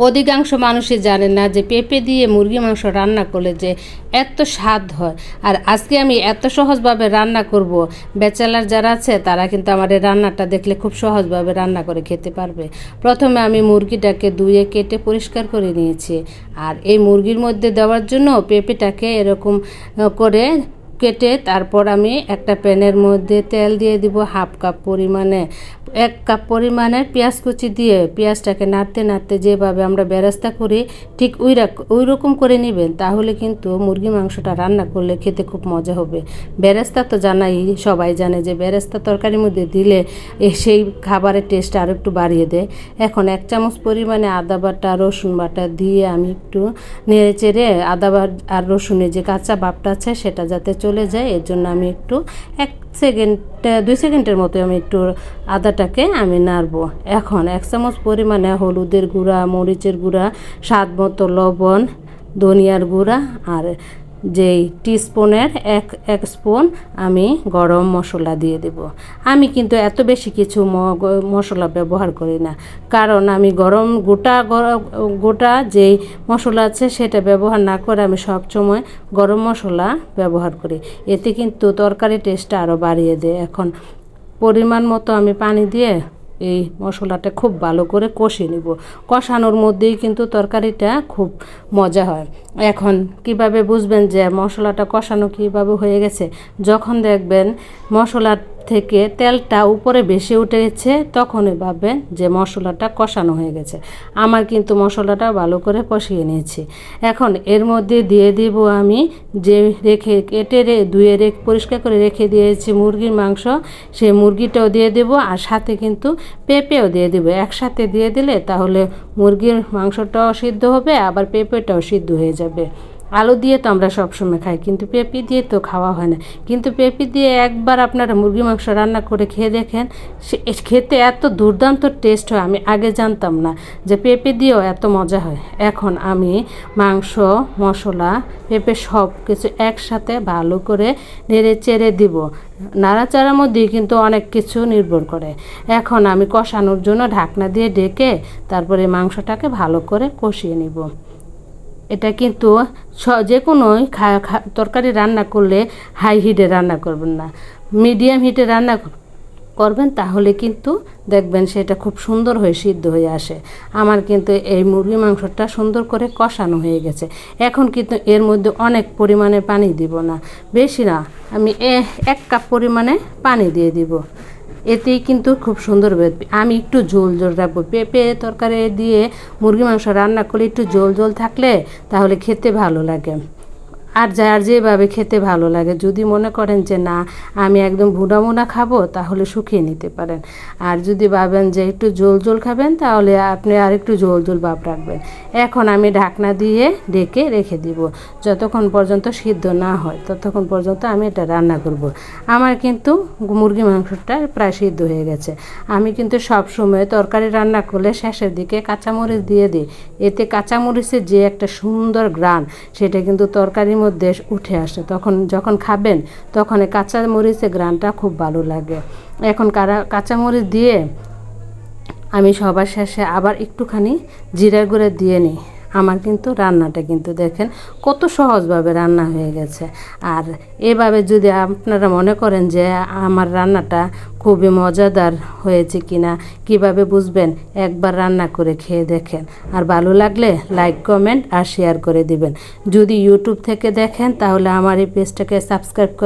অধিকাংশ মানুষই জানে না যে পেঁপে দিয়ে মুরগি মাংস রান্না করলে যে এত স্বাদ হয়। আর আজকে আমি এত সহজভাবে রান্না করব, ব্যাচেলার যারা আছে তারা কিন্তু আমার এই রান্নাটা দেখলে খুব সহজভাবে রান্না করে খেতে পারবে। প্রথমে আমি মুরগিটাকে ধুয়ে কেটে পরিষ্কার করে নিয়েছি। আর এই মুরগির মধ্যে দেওয়ার জন্য পেঁপেটাকে এরকম করে কেটে তারপর আমি একটা প্যানের মধ্যে তেল দিয়ে দিব হাফ কাপ পরিমাণে। এক কাপ পরিমাণে পেঁয়াজ কুচি দিয়ে পেঁয়াজটাকে নাড়তে নাড়তে যেভাবে আমরা বেরেস্তা করি, ঠিক ওই ওই রকম করে নেবেন, তাহলে কিন্তু মুরগি মাংসটা রান্না করলে খেতে খুব মজা হবে। বেরেস্তা তো জানাই, সবাই জানে যে বেরেস্তা তরকারির মধ্যে দিলে সেই খাবারের টেস্ট আরও একটু বাড়িয়ে দেয়। এখন এক চামচ পরিমাণে আদা বাটা, রসুন বাটা দিয়ে আমি একটু নেড়ে চেড়ে আদা আর রসুনের যে কাঁচা বাপটা আছে সেটা যাতে চলে যায়, এর জন্য আমি একটু এক সেকেন্ড, দুই সেকেন্ডের মতো আমি একটু আদাটাকে আমি নাড়বো। এখন এক চামচ পরিমাণে হলুদের গুঁড়া, মরিচের গুঁড়া, স্বাদ মতো লবণ, ধনিয়ার গুঁড়া আর যেই টিস্পুনের এক এক স্পুন আমি গরম মশলা দিয়ে দেব। আমি কিন্তু এত বেশি কিছু মশলা ব্যবহার করি না। কারণ আমি গরম গোটা গোটা যেই মশলা আছে সেটা ব্যবহার না করে আমি সবসময় গরম মশলা ব্যবহার করি। এতে কিন্তু তরকারি টেস্টটা আরও বাড়িয়ে দেয়। এখন পরিমাণ মতো আমি পানি দিয়ে এই মশলাটা খুব ভালো করে কষে নেব। কষানোর মধ্যেই কিন্তু তরকারিটা খুব মজা হয়। এখন কীভাবে বুঝবেন যে মশলাটা কষানো কীভাবে হয়ে গেছে? যখন দেখবেন মশলার থেকে তেলটা উপরে বেশি উঠে গেছে, তখনই ভাববেন যে মশলাটা কষানো হয়ে গেছে। আমার কিন্তু মশলাটা ভালো করে কষিয়ে নিয়েছি। এখন এর মধ্যে দিয়ে দিব আমি যে রেখে কেটে রে, ধুয়ে রেখে পরিষ্কার করে রেখে দিয়েছি মুরগির মাংস। সেই মুরগিটাও দিয়ে দেব আর সাথে কিন্তু পেঁপেও দিয়ে দেবো। একসাথে দিয়ে দিলে তাহলে মুরগির মাংসটাও সিদ্ধ হবে, আবার পেঁপেটাও সিদ্ধ হয়ে যাবে। আলু দিয়ে তো আমরা সবসময় খাই, কিন্তু পেঁপে দিয়ে তো খাওয়া হয় না। কিন্তু পেঁপে দিয়ে একবার আপনারা মুরগি মাংস রান্না করে খেয়ে দেখেন, সে খেতে এত দুর্দান্ত টেস্ট হয়, আমি আগে জানতাম না যে পেঁপে দিয়েও এত মজা হয়। এখন আমি মাংস, মশলা, পেঁপে সব কিছু একসাথে ভালো করে নেড়ে চেড়ে দিব। নাড়াচাড়ার মধ্যেই কিন্তু অনেক কিছু নির্ভর করে। এখন আমি কষানোর জন্য ঢাকনা দিয়ে ডেকে তারপরে মাংসটাকে ভালো করে কষিয়ে নিব। এটা কিন্তু যে কোনো তরকারি রান্না করলে হাই হিটে রান্না করবেন না। মিডিয়াম হিটে রান্না করবেন তাহলে কিন্তু দেখবেন সেটা খুব সুন্দর হয়ে সিদ্ধ হয়ে আসে। আমার কিন্তু এই মুরগি মাংসটা সুন্দর করে কষানো হয়ে গেছে। এখন কিন্তু এর মধ্যে অনেক পরিমাণে পানি দিব না। বেশি না, আমি এক কাপ পরিমাণে পানি দিয়ে দিব। এতেই কিন্তু খুব সুন্দর আমি একটু ঝোল ঝোল রাখব। পেঁপে তরকারি দিয়ে মুরগি মাংস রান্না করলে একটু জোল ঝোল থাকলে তাহলে খেতে ভালো লাগে। আর যার যেভাবে খেতে ভালো লাগে, যদি মনে করেন যে না, আমি একদম ভুনা মুনা খাব, তাহলে শুকিয়ে নিতে পারেন। আর যদি ভাবেন যে একটু জোল জোল খাবেন, তাহলে আপনি আর একটু জোল জোল ভাব রাখবেন। এখন আমি ঢাকনা দিয়ে ডেকে রেখে দিব। যতক্ষণ পর্যন্ত সিদ্ধ না হয়, ততক্ষণ পর্যন্ত আমি এটা রান্না করব। আমার কিন্তু মুরগি মাংসটা প্রায় সিদ্ধ হয়ে গেছে। আমি কিন্তু সব সময় তরকারি রান্না করলে শেষের দিকে কাঁচামরিচ দিয়ে দিই। এতে কাঁচামরিচের যে একটা সুন্দর গ্রান, সেটা কিন্তু তরকারির মধ্যে উঠে আসে। তখন যখন খাবেন, তখন এই কাঁচামরিচের গ্রানটা খুব ভালো লাগে। এখন কারা কাঁচামরিচ দিয়ে আমি সবার শেষে আবার একটুখানি জিরা গুঁড়া দিয়ে নিই। আমার কিন্তু রান্নাটা কিন্তু দেখেন কত সহজভাবে রান্না হয়ে গেছে। আর এভাবে যদি আপনারা মনে করেন যে আমার রান্নাটা খুবই মজাদার হয়েছে কিনা, কীভাবে বুঝবেন? একবার রান্না করে খেয়ে দেখেন। আর ভালো লাগলে লাইক কমেন্ট আর শেয়ার করে দিবেন। যদি ইউটিউব থেকে দেখেন তাহলে আমার এই পেজটাকে সাবস্ক্রাইব করে